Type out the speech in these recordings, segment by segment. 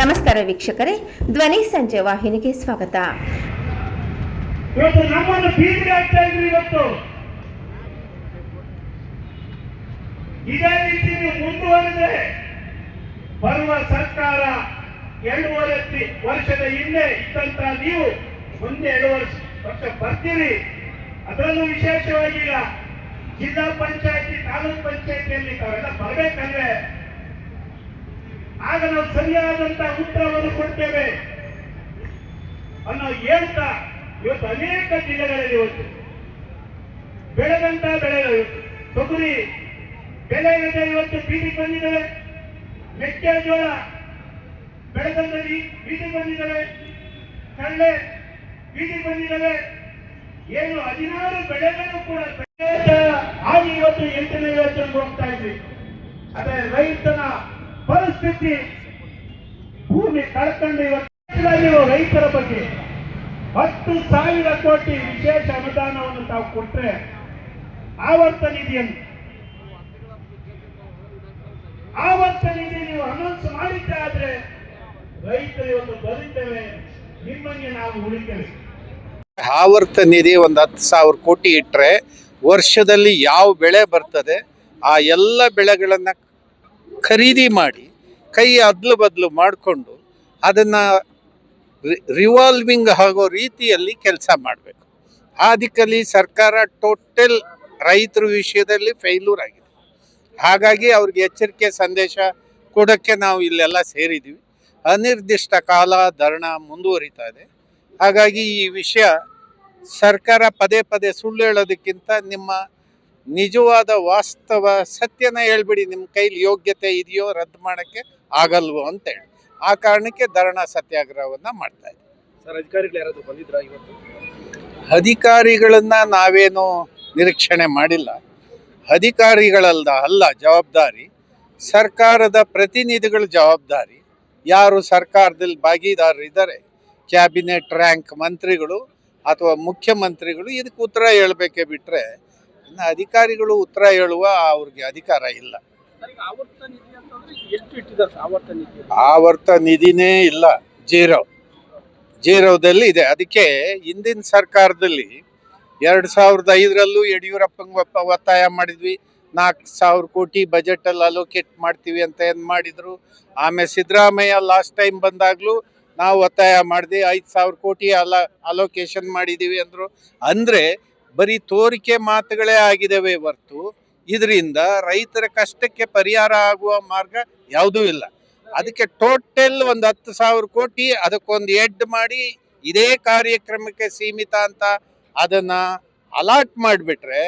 ನಮಸ್ಕಾರ ವೀಕ್ಷಕರೇ. ಧ್ವನಿ ಸಂಜೆ ವಾಹಿನಿಗೆ ಸ್ವಾಗತ. ಇವತ್ತು ಇವತ್ತು. ಇದೇ ರೀತಿ ನೀವು ಮುಂದುವರೆದ್ರೆ ಬರುವ ಸರ್ಕಾರ ಎರಡೂವರೆ ವರ್ಷದ ಹಿಂದೆ ಇದ್ದಂತ ನೀವು ಮುಂದೆ ಎರಡು ವರ್ಷ ವರ್ಷ ಬರ್ತೀರಿ. ಅದರಲ್ಲೂ ವಿಶೇಷವಾಗಿ ಜಿಲ್ಲಾ ಪಂಚಾಯತಿ, ತಾಲೂಕ್ ಪಂಚಾಯತಿಯಲ್ಲಿ ತಾವೆಲ್ಲ ಬರಬೇಕಂದ್ರೆ ಆಗ ನಾವು ಸರಿಯಾದಂತ ಉತ್ತರವನ್ನು ಕೊಡ್ತೇವೆ ಅನ್ನೋ ಹೇಳ್ತಾ ಇವತ್ತು ಅನೇಕ ಜಿಲ್ಲೆಗಳಲ್ಲಿ ಇವತ್ತು ಬೆಳೆದಂತ ಬೆಳೆಗಳು ತೊಗರಿ ಬೆಲೆ ಇವತ್ತು ಬೀದಿಗೆ ಬಂದಿದ್ದಾವೆ. ಮೆಕ್ಕೆಜೋಳ ಬೆಳೆದಂತಲ್ಲಿ ಬೀದಿಗೆ ಬಂದಿದ್ದಾವೆ. ಕಳ್ಳೆ ಬೀದಿಗೆ ಬಂದಿದ್ದಾವೆ. ಏನು ಹದಿನಾರು ಬೆಳೆಗಳು ಕೂಡ ಆಗಿ ಇವತ್ತು ಎಂಟನೇ ಯೋಚನೆಗೆ ಹೋಗ್ತಾ ಇದ್ವಿ. ಅದೇ ರೈತನ ಪರಿಸ್ಥಿತಿ ಭೂಮಿ ಕಳ್ಕೊಂಡು ಇವತ್ತು ರೈತರ ಬಗ್ಗೆ ಹತ್ತು ಸಾವಿರ ಕೋಟಿ ವಿಶೇಷ ಅನುದಾನವನ್ನು ತಾವು ಕೊಟ್ಟರೆ ಆವರ್ತ ನಿಧಿಯನ್ನು. ಆವರ್ತ ನಿಧಿ ನೀವು ಅನೌನ್ಸ್ ಮಾಡಿದ್ದೆ ಆದ್ರೆ ರೈತರು ಇವತ್ತು ಬದುಕ್ತೇವೆ ನಿಮ್ಮನ್ನೇ ನಾವು ಉಳಿತೇವೆ. ಆವರ್ತ ನಿಧಿ ಒಂದು ಹತ್ತು ಸಾವಿರ ಕೋಟಿ ಇಟ್ಟರೆ ವರ್ಷದಲ್ಲಿ ಯಾವ ಬೆಳೆ ಬರ್ತದೆ, ಆ ಎಲ್ಲ ಬೆಳೆಗಳನ್ನು ಖರೀದಿ ಮಾಡಿ ಕೈ ಅದ್ಲು ಬದಲು ಮಾಡಿಕೊಂಡು ಅದನ್ನು ರಿವಾಲ್ವಿಂಗ್ ಆಗೋ ರೀತಿಯಲ್ಲಿ ಕೆಲಸ ಮಾಡಬೇಕು. ಆ ದಿಕ್ಕಲ್ಲಿ ಸರ್ಕಾರ ಟೋಟಲ್ ರೈತರ ವಿಷಯದಲ್ಲಿ ಫೇಲ್ಯೂರ್ ಆಗಿದೆ. ಹಾಗಾಗಿ ಅವ್ರಿಗೆ ಎಚ್ಚರಿಕೆ ಸಂದೇಶ ಕೊಡೋಕ್ಕೆ ನಾವು ಇಲ್ಲೆಲ್ಲ ಸೇರಿದ್ದೀವಿ ಅನಿರ್ದಿಷ್ಟ ಕಾಲ, ಧರಣ ಮುಂದುವರಿತಾ ಇದೆ. ಹಾಗಾಗಿ ಈ ವಿಷಯ ಸರ್ಕಾರ ಪದೇ ಪದೇ ಸುಳ್ಳು ಹೇಳೋದಕ್ಕಿಂತ ನಿಮ್ಮ ನಿಜವಾದ ವಾಸ್ತವ ಸತ್ಯನ ಹೇಳ್ಬಿಡಿ ನಿಮ್ಮ ಕೈಲಿ ಯೋಗ್ಯತೆ ಇದೆಯೋ ರದ್ದು ಮಾಡೋಕ್ಕೆ ಆಗಲ್ವೋ ಅಂತ ಹೇಳಿ ಆ ಕಾರಣಕ್ಕೆ ಧರಣಾ ಸತ್ಯಾಗ್ರಹವನ್ನ ಮಾಡ್ತಾ ಇದ್ದೀವಿ ಸರ್ ಅಧಿಕಾರಿಗಳು ಯಾರಾದರೂ ಬಂದಿದ್ರಾ ಇವತ್ತು? ಅಧಿಕಾರಿಗಳನ್ನ ನಾವೇನು ನಿರೀಕ್ಷಣೆ ಮಾಡಿಲ್ಲ. ಅಧಿಕಾರಿಗಳಲ್ಲ ಅಲ್ಲ ಜವಾಬ್ದಾರಿ. ಸರ್ಕಾರದ ಪ್ರತಿನಿಧಿಗಳ ಜವಾಬ್ದಾರಿ. ಯಾರು ಸರ್ಕಾರದಲ್ಲಿ ಭಾಗಿದಾರರಿದ್ದಾರೆ ಕ್ಯಾಬಿನೆಟ್ ರ್ಯಾಂಕ್ ಮಂತ್ರಿಗಳು ಅಥವಾ ಮುಖ್ಯಮಂತ್ರಿಗಳು ಇದಕ್ಕೆ ಉತ್ತರ ಹೇಳಬೇಕೇ ಬಿಟ್ಟರೆ ಅಧಿಕಾರಿಗಳು ಉತ್ತರ ಹೇಳುವ ಅವ್ರಿಗೆ ಅಧಿಕಾರ ಇಲ್ಲ. ಆವರ್ತ ನಿಧಿನೇ ಇಲ್ಲ ಜೀರೋ. ಜೀರೋದಲ್ಲಿ ಇದೆ. ಅದಕ್ಕೆ ಹಿಂದಿನ ಸರ್ಕಾರದಲ್ಲಿ ಎರಡು ಸಾವಿರದ ಐದರಲ್ಲೂ ಯಡಿಯೂರಪ್ಪಂಗೆ ಒಪ್ಪ ಒತ್ತಾಯ ಮಾಡಿದ್ವಿ. ನಾಲ್ಕು ಸಾವಿರ ಕೋಟಿ ಬಜೆಟಲ್ಲಿ ಅಲೋಕೇಟ್ ಮಾಡ್ತೀವಿ ಅಂತ ಏನು ಮಾಡಿದ್ರು. ಆಮೇಲೆ ಸಿದ್ದರಾಮಯ್ಯ ಲಾಸ್ಟ್ ಟೈಮ್ ಬಂದಾಗಲೂ ನಾವು ಒತ್ತಾಯ ಮಾಡಿದ್ವಿ. ಐದು ಸಾವಿರ ಕೋಟಿ ಅಲ ಅಲೋಕೇಶನ್ ಮಾಡಿದ್ದೀವಿ ಅಂದರು. ಅಂದರೆ ಬರೀ ತೋರಿಕೆ ಮಾತುಗಳೇ ಆಗಿದವೆ ಹೊರ್ತು ಇದರಿಂದ ರೈತರ ಕಷ್ಟಕ್ಕೆ ಪರಿಹಾರ ಆಗುವ ಮಾರ್ಗ ಯಾವುದೂ ಇಲ್ಲ. ಅದಕ್ಕೆ ಟೋಟಲ್ ಒಂದು ಹತ್ತು ಸಾವಿರ ಕೋಟಿ ಅದಕ್ಕೊಂದು ಎಡ್ ಮಾಡಿ ಇದೇ ಕಾರ್ಯಕ್ರಮಕ್ಕೆ ಸೀಮಿತ ಅಂತ ಅದನ್ನ ಅಲಾಟ್ ಮಾಡಿಬಿಟ್ರೆ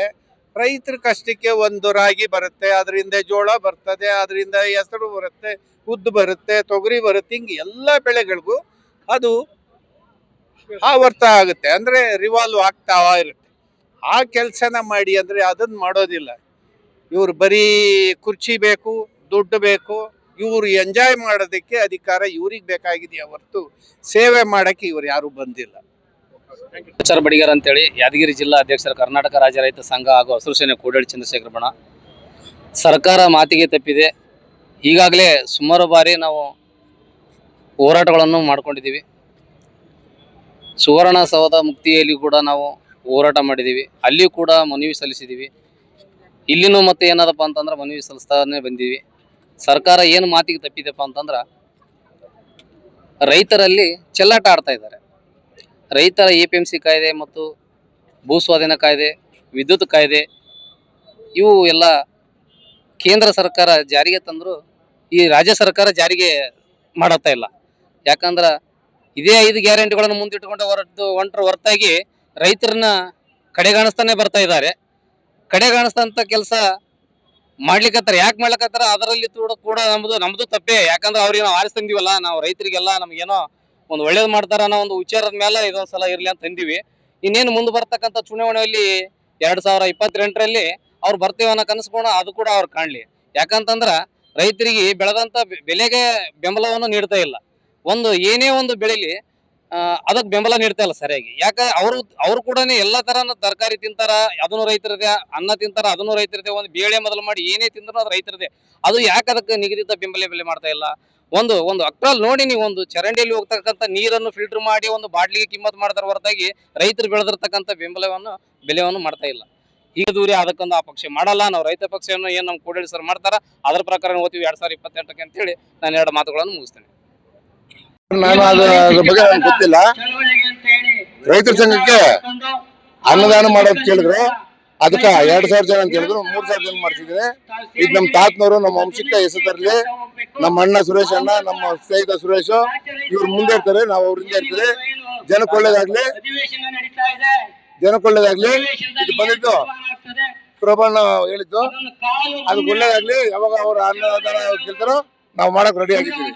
ರೈತರ ಕಷ್ಟಕ್ಕೆ ಒಂದು ರಾಗಿ ಬರುತ್ತೆ, ಅದರಿಂದ ಜೋಳ ಬರ್ತದೆ, ಅದರಿಂದ ಹೆಸರು ಬರುತ್ತೆ, ಉದ್ದು ಬರುತ್ತೆ, ತೊಗರಿ ಬರುತ್ತೆ, ಹಿಂಗೆ ಎಲ್ಲ ಬೆಳೆಗಳಿಗೂ ಅದು ಆವರ್ತ ಆಗುತ್ತೆ. ಅಂದ್ರೆ ರಿವಾಲ್ವ್ ಆಗ್ತಾ ಇರುತ್ತೆ. ಆ ಕೆಲಸನ ಮಾಡಿ ಅಂದ್ರೆ ಅದನ್ನ ಮಾಡೋದಿಲ್ಲ. ಇವ್ರು ಬರೀ ಕುರ್ಚಿ ಬೇಕು, ದುಡ್ಡು ಬೇಕು, ಇವರು ಎಂಜಾಯ್ ಮಾಡೋದಕ್ಕೆ ಅಧಿಕಾರ ಇವ್ರಿಗೆ ಬೇಕಾಗಿದೆಯಾ ಹೊರತು ಸೇವೆ ಮಾಡಕ್ಕೆ ಇವ್ರು ಯಾರು ಬಂದಿಲ್ಲ. ಸರ್ ಬಡಿಗರ್ ಅಂತೇಳಿ, ಯಾದಗಿರಿ ಜಿಲ್ಲಾ ಅಧ್ಯಕ್ಷರ ಕರ್ನಾಟಕ ರಾಜ್ಯ ರೈತ ಸಂಘ ಹಾಗೂ ಹಸಿರು ಸೇನೆ ಕೂಡಳಿ ಚಂದ್ರಶೇಖರ ಬಣ ಸರ್ಕಾರ ಮಾತಿಗೆ ತಪ್ಪಿದೆ. ಈಗಾಗಲೇ ಸುಮಾರು ಬಾರಿ ನಾವು ಹೋರಾಟಗಳನ್ನು ಮಾಡ್ಕೊಂಡಿದ್ದೀವಿ. ಸುವರ್ಣ ಸೌಧ ಮುಕ್ತಿಯಲ್ಲಿ ಕೂಡ ನಾವು ಹೋರಾಟ ಮಾಡಿದ್ದೀವಿ ಅಲ್ಲಿ ಕೂಡ ಮನವಿ ಸಲ್ಲಿಸಿದ್ದೀವಿ ಇಲ್ಲಿನೂ ಮತ್ತೆ ಏನಾದಪ್ಪ ಅಂತಂದ್ರೆ ಮನವಿ ಸಲ್ಲಿಸ್ತಾನೆ ಬಂದೀವಿ. ಸರ್ಕಾರ ಏನು ಮಾತಿಗೆ ತಪ್ಪಿದೆಪ್ಪ ಅಂತಂದ್ರೆ, ರೈತರಲ್ಲಿ ಚೆಲ್ಲಾಟ ಆಡ್ತಾ ಇದ್ದಾರೆ. ರೈತರ ಎ ಪಿ ಕಾಯ್ದೆ ಮತ್ತು ಭೂ ಸ್ವಾಧೀನ ಕಾಯ್ದೆ, ವಿದ್ಯುತ್ ಕಾಯ್ದೆ, ಇವು ಎಲ್ಲ ಕೇಂದ್ರ ಸರ್ಕಾರ ಜಾರಿಗೆ ತಂದರೂ, ಈ ರಾಜ್ಯ ಸರ್ಕಾರ ಜಾರಿಗೆ ಮಾಡತ್ತಾ ಇಲ್ಲ. ಯಾಕಂದ್ರೆ ಇದೇ ಐದು ಗ್ಯಾರಂಟಿಗಳನ್ನು ಮುಂದಿಟ್ಟುಕೊಂಡು ಹೊರತು ಹೊಂಟ್ರ ಹೊರತಾಗಿ ರೈತರನ್ನ ಕಡೆಗಾಣಿಸ್ತಾನೆ ಬರ್ತಾ ಇದ್ದಾರೆ. ಕಡೆಗಾಣಿಸ್ತಂತ ಕೆಲಸ ಮಾಡ್ಲಿಕ್ಕತ್ತಾರ ಯಾಕೆ ಮಾಡ್ಲಿಕ್ಕತ್ತಾರ ಅದರಲ್ಲಿ ಕೂಡ ಕೂಡ ನಮ್ದು ನಮ್ದು ತಪ್ಪೇ. ಯಾಕಂದ್ರೆ ಅವ್ರಿಗೆ ನಾವು ಆರಿಸ್ತಂದಿವಲ್ಲ ನಾವು ರೈತರಿಗೆಲ್ಲ ನಮ್ಗೇನೋ ಒಂದು ಒಳ್ಳೇದು ಮಾಡ್ತಾರ ಅನ್ನೋ ಒಂದು ವಿಚಾರದ ಮೇಲೆ ಇದೊಂದು ಸಲ ಇರ್ಲಿ ಅಂತ ಅಂದಿವಿ. ಇನ್ನೇನು ಮುಂದೆ ಬರ್ತಕ್ಕಂಥ ಚುನಾವಣೆಯಲ್ಲಿ ಎರಡ್ ಸಾವಿರ ಇಪ್ಪತ್ತೆಂಟರಲ್ಲಿ ಅವ್ರು ಬರ್ತೀವಿ ಅನ್ನೋ ಅದು ಕೂಡ ಅವ್ರು ಕಾಣ್ಲಿ. ಯಾಕಂತಂದ್ರ ರೈತರಿಗೆ ಬೆಳೆದಂತ ಬೆಲೆಗೆ ಬೆಂಬಲವನ್ನು ನೀಡ್ತಾ ಇಲ್ಲ. ಒಂದು ಏನೇ ಒಂದು ಬೆಳೆಲಿ ಅದಕ್ಕೆ ಬೆಂಬಲ ನೀಡ್ತಾ ಇಲ್ಲ ಸರಿಯಾಗಿ. ಯಾಕ ಅವರು, ಅವ್ರು ಕೂಡ ಎಲ್ಲಾ ತರನ ತರಕಾರಿ ತಿಂತಾರ, ಅದನ್ನು ರೈತರದೇ, ಅನ್ನ ತಿಂತಾರ, ಅದನ್ನು ರೈತರದೇ, ಒಂದು ಬೇಳೆ ಮೊದಲು ಮಾಡಿ ಏನೇ ತಿಂದ್ರು ಅದು ರೈತರದೇ. ಅದು ಯಾಕೆ ಅದಕ್ಕೆ ನಿಗದಿತ ಬೆಂಬಲ ಬೆಲೆ ಮಾಡ್ತಾ ಇಲ್ಲ? ಒಂದು ಒಂದು ಅಕ್ರಲ್ಲಿ ನೋಡಿ ನೀವು ಒಂದು ಚರಂಡಿಯಲ್ಲಿ ಹೋಗ್ತಕ್ಕಂಥ ನೀರನ್ನು ಫಿಲ್ಟರ್ ಮಾಡಿ ಒಂದು ಬಾಟ್ಲಿಗೆ ಕಿಮ್ಮತ್ ಮಾಡ್ತಾರ ಹೊರತಾಗಿ ರೈತರು ಬೆಳೆದಿರ್ತಕ್ಕಂಥ ಬೆಂಬಲವನ್ನು ಬೆಲೆಯನ್ನು ಮಾಡ್ತಾ ಇಲ್ಲ. ಈಗ ದೂರಿ ಅದಕ್ಕೊಂದು ಆ ಪಕ್ಷ ಮಾಡಲ್ಲ, ನಾವು ರೈತ ಪಕ್ಷವನ್ನು ಏನು ನಮ್ಮ ಕೂಡಳಿ ಸರ್ ಮಾಡ್ತಾರ, ಅದರ ಪ್ರಕಾರ ಓದ್ತೀವಿ ಎರಡ್ ಸಾವಿರದ ಇಪ್ಪತ್ತೆಂಟಕ್ಕೆ ಅಂತೇಳಿ ನಾನು ಎರಡು ಮಾತುಗಳನ್ನು ಮುಗಿಸ್ತೇನೆ. ನಾನು ಅದ್ರ ಬಗ್ಗೆ ಗೊತ್ತಿಲ್ಲ. ರೈತರ ಸಂಘಕ್ಕೆ ಅನ್ನದಾನ ಮಾಡೋದ್ ಕೇಳಿದ್ರು ಅದಕ್ಕ ಎರಡ್ ಸಾವಿರ ಜನ ಅಂತ ಹೇಳಿದ್ರು ಮೂರ್ ಸಾವಿರ ಜನ ಮಾಡಿಸಿದ್ರೆ ಇದು ನಮ್ ತಾತನವರು ನಮ್ಮ ವಂಶಿಕ ಹೆಸರು ತರಲಿ. ನಮ್ಮ ಅಣ್ಣ ಸುರೇಶ್ ಅಣ್ಣ ನಮ್ಮ ಸ್ನೇಹಿತ ಸುರೇಶ್ ಇವ್ರು ಮುಂದೆ ಇರ್ತಾರೆ ನಾವು ಅವ್ರ ಹಿಂದೆ ಇರ್ತಾರೆ ಜನಕ್ಕೆ ಒಳ್ಳೇದಾಗ್ಲಿ ಜನಕ್ಕೆ ಒಳ್ಳೇದಾಗ್ಲಿ ಇದು. ಬಂದಿದ್ದು ಪ್ರಭಾಣ ಹೇಳಿದ್ದು. ಅದಕ್ಕೆ ಒಳ್ಳೇದಾಗ್ಲಿ ಯಾವಾಗ ಅವ್ರ ಅನ್ನದಾನ ಕೇಳ್ತಾರೋ ನಾವು ಮಾಡಕ್ ರೆಡಿ ಆಗಿದ್ದೀವಿ.